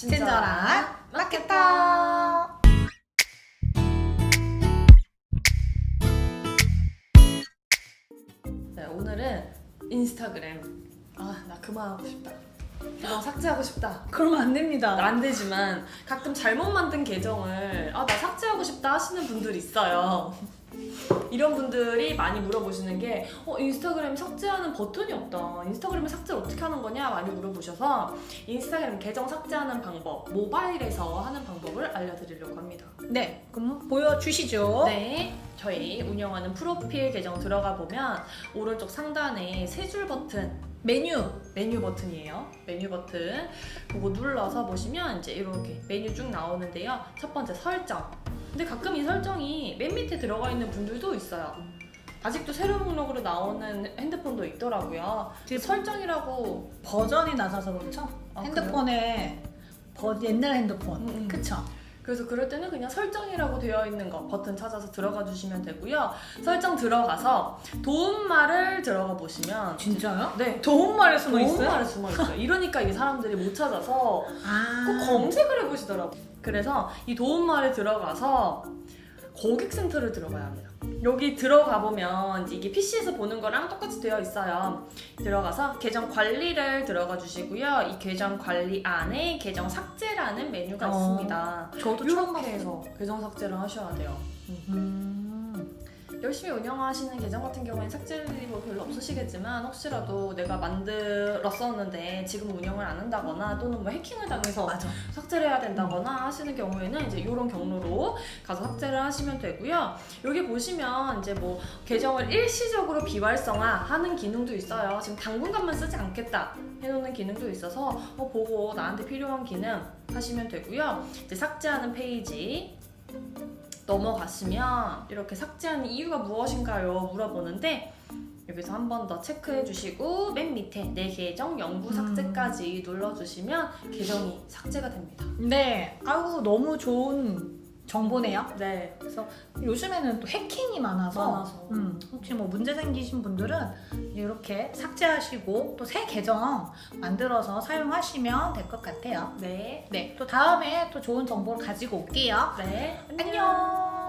친절한 마케터. 네, 오늘은 인스타그램. 아, 나 그만하고 싶다. 계정 삭제하고 싶다. 그러면 안 됩니다. 안 되지만 가끔 잘못 만든 계정을 아, 나 삭제하고 싶다 하시는 분들 있어요. 이런 분들이 많이 물어보시는 게 어, 인스타그램 삭제하는 버튼이 없다. 인스타그램을 삭제를 어떻게 하는 거냐 많이 물어보셔서 인스타그램 계정 삭제하는 방법, 모바일에서 하는 방법을 알려드리려고 합니다. 네, 그럼 보여주시죠. 네, 저희 운영하는 프로필 계정 들어가 보면 오른쪽 상단에 세 줄 버튼 메뉴. 메뉴 버튼이에요. 메뉴 버튼 그거 눌러서 보시면 이제 이렇게 메뉴 쭉 나오는데요. 첫 번째 설정. 근데 가끔 이 설정이 맨 밑에 들어가 있는 분들도 있어요. 아직도 세로 목록으로 나오는 핸드폰도 있더라고요. 지금 설정이라고 버전이 낮아서 그렇죠? 아, 핸드폰에 버, 옛날 핸드폰. 음, 음. 그쵸? 그래서 그럴 때는 그냥 설정이라고 되어 있는 거 버튼 찾아서 들어가 주시면 되고요. 설정 들어가서 도움말을 들어가 보시면 진짜요? 네. 도움말에 숨어 있어요? 도움말에 숨어 있어요. 이러니까 이게 사람들이 못 찾아서 아. 꼭 검색을 해보시더라고요. 그래서 이 도움말에 들어가서 고객센터를 들어가야 합니다. 여기 들어가 보면 이게 PC에서 보는 거랑 똑같이 되어 있어요. 들어가서 계정 관리를 들어가 주시고요. 이 계정 관리 안에 계정 삭제라는 메뉴가 어, 있습니다. 저도 처음 이렇게. 해서 계정 삭제를 하셔야 돼요. 음. 열심히 운영하시는 계정 같은 경우에는 삭제일이 뭐 별로 없으시겠지만 혹시라도 내가 만들었었는데 지금 운영을 안 한다거나 또는 뭐 해킹을 당해서 맞아. 삭제를 해야 된다거나 하시는 경우에는 이제 이런 경로로 가서 삭제를 하시면 되고요. 여기 보시면 이제 뭐 계정을 일시적으로 비활성화 하는 기능도 있어요. 지금 당분간만 쓰지 않겠다 해놓는 기능도 있어서 어, 보고 나한테 필요한 기능 하시면 되고요. 이제 삭제하는 페이지 넘어가시면 이렇게 삭제하는 이유가 무엇인가요? 물어보는데 여기서 한 번 더 체크해 주시고 맨 밑에 내 계정 영구 삭제까지 눌러주시면 계정이 삭제가 됩니다. 네. 아우, 너무 좋은 정보네요. 네. 그래서 요즘에는 또 해킹이 많아서, 많아서. 음, 혹시 뭐 문제 생기신 분들은 이렇게 삭제하시고 또 새 계정 만들어서 사용하시면 될 것 같아요. 네. 네, 또 다음에 또 좋은 정보를 가지고 올게요. 네. 안녕.